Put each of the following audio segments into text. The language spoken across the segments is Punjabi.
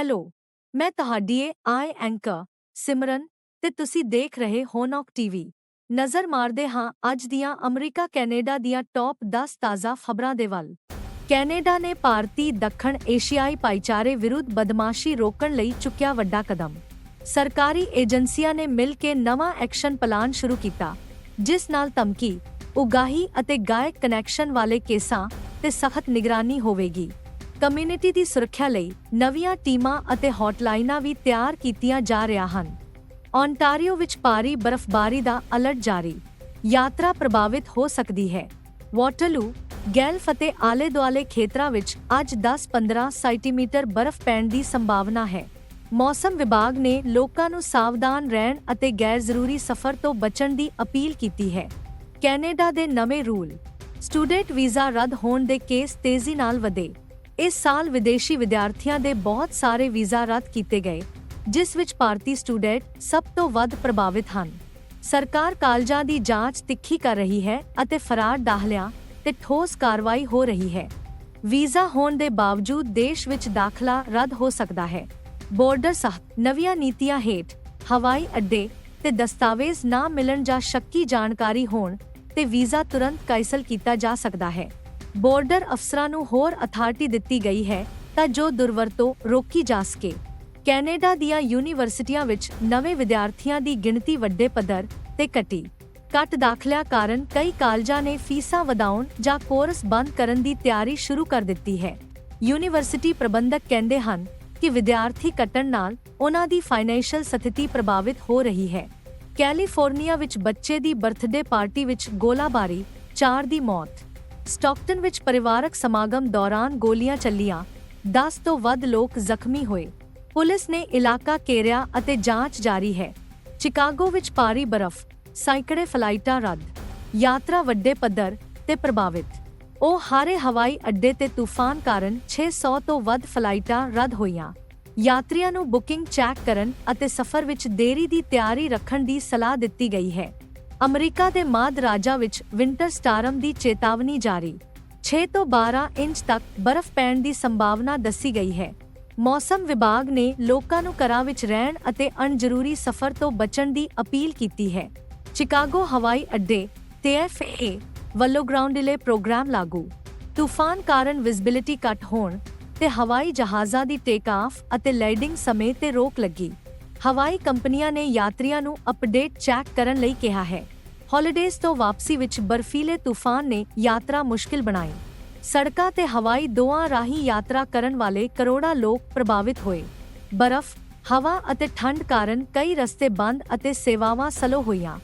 ਹੈਲੋ, ਮੈਂ ਤੁਹਾਡੀ ਆਈ ਐਂਕਰ, ਸਿਮਰਨ, ਤੇ ਤੁਸੀਂ ਦੇਖ ਰਹੇ ਹੋ ਨੌਕ ਟੀਵੀ ਨਜ਼ਰ ਮਾਰਦੇ ਹਾਂ ਅੱਜ ਦੀਆਂ ਅਮਰੀਕਾ ਕੈਨੇਡਾ ਦੀਆਂ ਟੌਪ 10 ਤਾਜ਼ਾ ਖਬਰਾਂ ਦੇ ਵੱਲ। ਕੈਨੇਡਾ ਨੇ ਭਾਰਤੀ ਦੱਖਣ ਏਸ਼ੀਆਈ ਭਾਈਚਾਰੇ ਵਿਰੁੱਧ ਬਦਮਾਸ਼ੀ ਰੋਕਣ ਲਈ ਚੁੱਕਿਆ ਵੱਡਾ ਕਦਮ। ਸਰਕਾਰੀ ਏਜੰਸੀਆਂ ਨੇ ਮਿਲ ਕੇ ਨਵਾਂ ਐਕਸ਼ਨ ਪਲਾਨ ਸ਼ੁਰੂ ਕੀਤਾ, ਜਿਸ ਨਾਲ ਧਮਕੀ, ਉਗਾਹੀ ਅਤੇ ਗਾਇਕ ਕਨੈਕਸ਼ਨ ਵਾਲੇ ਕੇਸਾਂ ਤੇ ਸਖਤ ਨਿਗਰਾਨੀ ਹੋਵੇਗੀ। ਕਮਿਊਨਿਟੀ ਦੀ ਸੁਰੱਖਿਆ ਲਈ ਨਵੀਆਂ ਟੀਮਾਂ ਅਤੇ ਹੌਟਲਾਈਨਾਂ ਵੀ ਤਿਆਰ ਕੀਤੀਆਂ ਜਾ ਰਹੀਆਂ ਹਨ। ਓਨਟਾਰੀਓ ਵਿੱਚ ਭਾਰੀ ਬਰਫ਼ਬਾਰੀ ਦਾ ਅਲਰਟ ਜਾਰੀ। ਯਾਤਰਾ ਪ੍ਰਭਾਵਿਤ ਹੋ ਸਕਦੀ ਹੈ। ਵਾਟਰਲੂ ਗੈਲਫ ਅਤੇ ਆਲੇ-ਦੁਆਲੇ ਖੇਤਰਾਂ ਵਿੱਚ ਅੱਜ 10-15 ਸੈਂਟੀਮੀਟਰ ਬਰਫ਼ ਪੈਣ ਦੀ ਸੰਭਾਵਨਾ ਹੈ। ਮੌਸਮ ਵਿਭਾਗ ਨੇ ਲੋਕਾਂ ਨੂੰ ਸਾਵਧਾਨ ਰਹਿਣ ਅਤੇ ਗੈਰ ਜ਼ਰੂਰੀ ਸਫ਼ਰ ਤੋਂ ਬਚਣ ਦੀ ਅਪੀਲ ਕੀਤੀ ਹੈ। ਕੈਨੇਡਾ ਦੇ ਨਵੇਂ ਰੂਲ, ਸਟੂਡੈਂਟ ਵੀਜ਼ਾ ਰੱਦ ਹੋਣ ਦੇ ਕੇਸ ਤੇਜ਼ੀ ਨਾਲ ਵਧੇ। ਇਸ ਸਾਲ ਵਿਦੇਸ਼ੀ ਵਿਦਿਆਰਥੀਆਂ ਦੇ ਬਹੁਤ ਸਾਰੇ ਵੀਜ਼ਾ ਰੱਦ ਕੀਤੇ ਗਏ, ਜਿਸ ਵਿੱਚ ਭਾਰਤੀ ਸਟੂਡੈਂਟ ਸਭ ਤੋਂ ਵੱਧ ਪ੍ਰਭਾਵਿਤ ਹਨ। ਸਰਕਾਰ ਕਾਲਜਾਂ ਦੀ ਜਾਂਚ ਤਿੱਖੀ ਕਰ ਰਹੀ ਹੈ ਅਤੇ ਫਰਾਰ ਦਾਖਲਿਆਂ ਤੇ ਠੋਸ ਕਾਰਵਾਈ ਹੋ ਰਹੀ ਹੈ। ਵੀਜ਼ਾ ਹੋਣ ਦੇ ਬਾਵਜੂਦ ਦੇਸ਼ ਵਿੱਚ ਦਾਖਲਾ ਰੱਦ ਹੋ ਸਕਦਾ ਹੈ। ਬਾਰਡਰ ਸਖਤ ਨਵੀਆਂ ਨੀਤੀਆਂ ਹੇਠ ਹਵਾਈ ਅੱਡੇ ਤੇ ਦਸਤਾਵੇਜ਼ ਨਾ ਮਿਲਣ ਜਾਂ ਸ਼ੱਕੀ ਜਾਣਕਾਰੀ ਹੋਣ ਤੇ ਵੀਜ਼ਾ ਤੁਰੰਤ ਕੈਂਸਲ ਕੀਤਾ ਜਾ ਸਕਦਾ ਹੈ। ਬਾਰਡਰ ਅਫਸਰਾਂ ਨੂੰ ਹੋਰ ਅਥਾਰਟੀ ਦਿੱਤੀ ਗਈ ਹੈ ਤਾਂ ਜੋ ਦੁਰਵਰਤੋਂ ਰੋਕੀ ਜਾ ਸਕੇ। ਕੈਨੇਡਾ ਦੀਆਂ ਯੂਨੀਵਰਸਿਟੀਆਂ ਵਿੱਚ ਨਵੇਂ ਵਿਦਿਆਰਥੀਆਂ ਦੀ ਗਿਣਤੀ ਵੱਡੇ ਪੱਧਰ ਤੇ ਘਟੀ। ਘੱਟ ਦਾਖਲਿਆਂ ਕਾਰਨ ਕਈ ਕਾਲਜਾਂ ਨੇ ਫੀਸਾਂ ਵਧਾਉਣ ਜਾਂ ਕੋਰਸ ਬੰਦ ਕਰਨ ਦੀ ਤਿਆਰੀ ਸ਼ੁਰੂ ਕਰ ਦਿੱਤੀ ਹੈ। ਯੂਨੀਵਰਸਿਟੀ ਪ੍ਰਬੰਧਕ ਕਹਿੰਦੇ ਹਨ ਕਿ ਵਿਦਿਆਰਥੀ ਕੱਟਣ ਨਾਲ ਉਹਨਾਂ ਦੀ ਫਾਈਨੈਂਸ਼ੀਅਲ ਸਥਿਤੀ ਪ੍ਰਭਾਵਿਤ ਹੋ ਰਹੀ ਹੈ। ਕੈਲੀਫੋਰਨੀਆ ਵਿੱਚ ਬੱਚੇ ਦੀ ਬਰਥਡੇ ਪਾਰਟੀ ਵਿੱਚ ਗੋਲਾਬਾਰੀ 4 ਦੀ ਮੌਤ। ਸਟਾਕਟਨ ਵਿੱਚ ਪਰਿਵਾਰਕ ਸਮਾਗਮ ਦੌਰਾਨ ਗੋਲੀਆਂ ਚੱਲੀਆਂ। 10 ਤੋਂ ਵੱਧ ਲੋਕ ਜ਼ਖਮੀ ਹੋਏ। ਪੁਲਿਸ ਨੇ ਇਲਾਕਾ ਘੇਰਿਆ ਅਤੇ ਜਾਂਚ ਜਾਰੀ ਹੈ। ਚਿਕਾਗੋ ਵਿੱਚ ਭਾਰੀ ਬਰਫ਼, ਸੈਂਕੜੇ ਫਲਾਈਟਾਂ ਰੱਦ, ਯਾਤਰਾ ਵੱਡੇ ਪੱਧਰ ਤੇ ਪ੍ਰਭਾਵਿਤ। ਉਹ ਹਾਰੇ ਹਵਾਈ ਅੱਡੇ ਤੇ ਤੂਫਾਨ ਕਾਰਨ 600 ਤੋਂ ਵੱਧ ਫਲਾਈਟਾਂ ਰੱਦ ਹੋਈਆਂ। ਯਾਤਰੀਆਂ ਨੂੰ ਬੁਕਿੰਗ ਚੈੱਕ ਕਰਨ ਅਤੇ ਸਫ਼ਰ ਵਿੱਚ ਦੇਰੀ ਦੀ ਤਿਆਰੀ ਰੱਖਣ ਦੀ ਸਲਾਹ ਦਿੱਤੀ ਗਈ ਹੈ। ਅਮਰੀਕਾ ਦੇ ਮਾਦ ਰਾਜਾਂ ਵਿੱਚ ਵਿੰਟਰ ਸਟਾਰਮ ਦੀ ਚੇਤਾਵਨੀ ਜਾਰੀ। 6 ਤੋਂ 12 ਇੰਚ ਤੱਕ ਬਰਫ਼ ਪੈਣ ਦੀ ਸੰਭਾਵਨਾ ਦੱਸੀ ਗਈ ਹੈ। ਮੌਸਮ ਵਿਭਾਗ ਨੇ ਲੋਕਾਂ ਨੂੰ ਘਰਾਂ ਵਿੱਚ ਰਹਿਣ ਅਤੇ ਅਣਜਰੂਰੀ ਸਫ਼ਰ ਤੋਂ ਬਚਣ ਦੀ ਅਪੀਲ ਕੀਤੀ ਹੈ। ਸ਼ਿਕਾਗੋ ਹਵਾਈ ਅੱਡੇ ਤੇ ਐਫਏ ਵੱਲੋਂ ਗਰਾਊਂਡ ਡਿਲੇ ਪ੍ਰੋਗਰਾਮ ਲਾਗੂ। ਤੂਫਾਨ ਕਾਰਨ ਵਿਜ਼ਿਬਿਲਿਟੀ ਘੱਟ ਹੋਣ ਤੇ ਹਵਾਈ ਜਹਾਜ਼ਾਂ ਦੀ ਟੇਕ ਆਫ ਅਤੇ ਲੈਂਡਿੰਗ ਸਮੇਂ ਤੇ ਰੋਕ ਲੱਗੀ। ਹਵਾਈ ਕੰਪਨੀਆਂ ਨੇ ਯਾਤਰੀਆਂ ਨੂੰ ਅਪਡੇਟ ਚੈੱਕ ਕਰਨ ਲਈ ਕਿਹਾ ਹੈ। ਹੌਲੀਡੇਜ਼ ਤੋਂ ਵਾਪਸੀ ਵਿੱਚ ਬਰਫੀਲੇ ਤੂਫਾਨ ਨੇ ਯਾਤਰਾ ਮੁਸ਼ਕਿਲ ਬਣਾਈ। ਸੜਕਾਂ ਤੇ ਹਵਾਈ ਦੋਆਂ ਰਾਹੀਂ ਯਾਤਰਾ ਕਰਨ ਵਾਲੇ ਕਰੋੜਾਂ ਲੋਕ ਪ੍ਰਭਾਵਿਤ ਹੋਏ। ਬਰਫ਼, ਹਵਾ ਅਤੇ ਠੰਡ ਕਾਰਨ ਕਈ ਰਸਤੇ ਬੰਦ ਅਤੇ ਸੇਵਾਵਾਂ ਸਲੋ ਹੋਈਆਂ।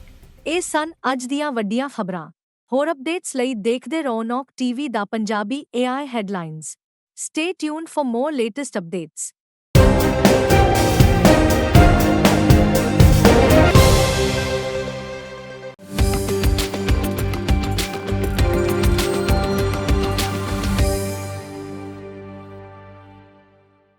ਇਹ ਸਨ ਅੱਜ ਦੀਆਂ ਵੱਡੀਆਂ ਖਬਰਾਂ। ਹੋਰ ਅਪਡੇਟਸ ਲਈ ਦੇਖਦੇ ਰਹੋ ਨੌਕ TV the Punjabi AI headlines. Stay tuned for more latest updates